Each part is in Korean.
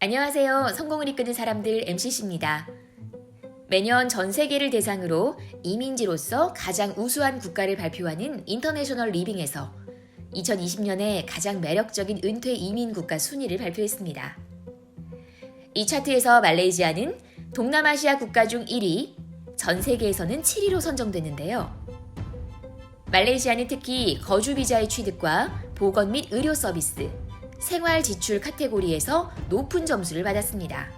안녕하세요. 성공을 이끄는 사람들 MCC입니다. 매년 전 세계를 대상으로 이민지로서 가장 우수한 국가를 발표하는 인터내셔널 리빙에서 2020년에 가장 매력적인 은퇴 이민 국가 순위를 발표했습니다. 이 차트에서 말레이시아는 동남아시아 국가 중 1위, 전 세계에서는 7위로 선정됐는데요. 말레이시아는 특히 거주 비자의 취득과 보건 및 의료 서비스, 생활 지출 카테고리에서 높은 점수를 받았습니다.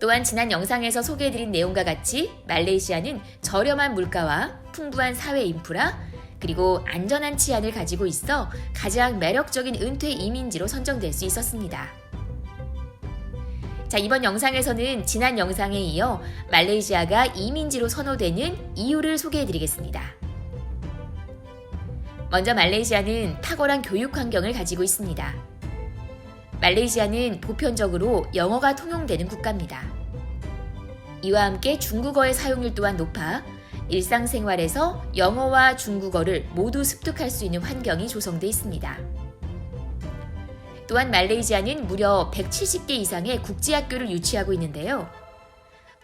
또한 지난 영상에서 소개해드린 내용과 같이 말레이시아는 저렴한 물가와 풍부한 사회 인프라, 그리고 안전한 치안을 가지고 있어 가장 매력적인 은퇴 이민지로 선정될 수 있었습니다. 자, 이번 영상에서는 지난 영상에 이어 말레이시아가 이민지로 선호되는 이유를 소개해 드리겠습니다. 먼저 말레이시아는 탁월한 교육 환경을 가지고 있습니다. 말레이시아는 보편적으로 영어가 통용되는 국가입니다. 이와 함께 중국어의 사용률 또한 높아 일상생활에서 영어와 중국어를 모두 습득할 수 있는 환경이 조성돼 있습니다. 또한 말레이시아는 무려 170개 이상의 국제학교를 유치하고 있는데요.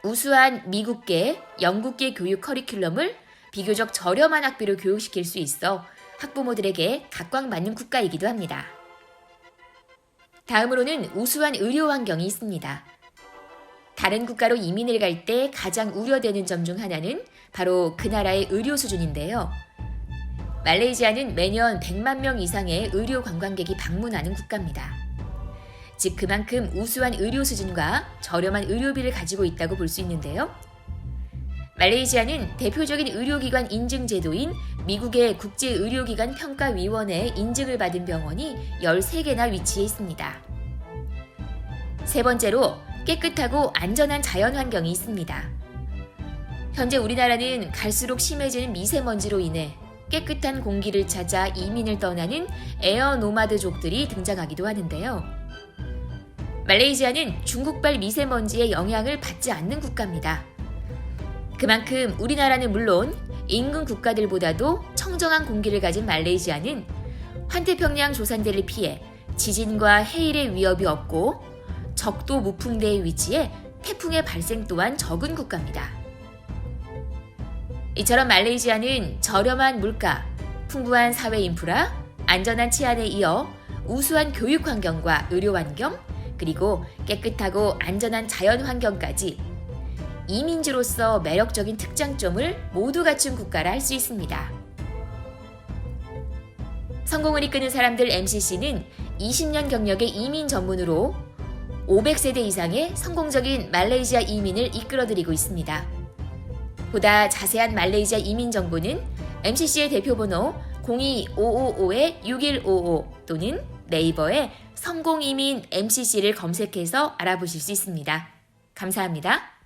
우수한 미국계, 영국계 교육 커리큘럼을 비교적 저렴한 학비로 교육시킬 수 있어 학부모들에게 각광받는 국가이기도 합니다. 다음으로는 우수한 의료 환경이 있습니다. 다른 국가로 이민을 갈 때 가장 우려되는 점 중 하나는 바로 그 나라의 의료 수준인데요. 말레이시아는 매년 100만 명 이상의 의료 관광객이 방문하는 국가입니다. 즉 그만큼 우수한 의료 수준과 저렴한 의료비를 가지고 있다고 볼 수 있는데요. 말레이시아는 대표적인 의료기관 인증 제도인 미국의 국제의료기관 평가위원회의 인증을 받은 병원이 13개나 위치해 있습니다. 세 번째로 깨끗하고 안전한 자연 환경이 있습니다. 현재 우리나라는 갈수록 심해지는 미세먼지로 인해 깨끗한 공기를 찾아 이민을 떠나는 에어 노마드족들이 등장하기도 하는데요. 말레이시아는 중국발 미세먼지의 영향을 받지 않는 국가입니다. 그만큼 우리나라는 물론 인근 국가들보다도 청정한 공기를 가진 말레이시아는 환태평양 조산대를 피해 지진과 해일의 위협이 없고 적도 무풍대에 위치해 태풍의 발생 또한 적은 국가입니다. 이처럼 말레이시아는 저렴한 물가, 풍부한 사회 인프라, 안전한 치안에 이어 우수한 교육 환경과 의료 환경, 그리고 깨끗하고 안전한 자연 환경까지 이민지로서 매력적인 특장점을 모두 갖춘 국가라 할 수 있습니다. 성공을 이끄는 사람들 MCC는 20년 경력의 이민 전문으로 500세대 이상의 성공적인 말레이시아 이민을 이끌어드리고 있습니다. 보다 자세한 말레이시아 이민 정보는 MCC의 대표번호 02555-6155 또는 네이버에 성공이민 MCC를 검색해서 알아보실 수 있습니다. 감사합니다.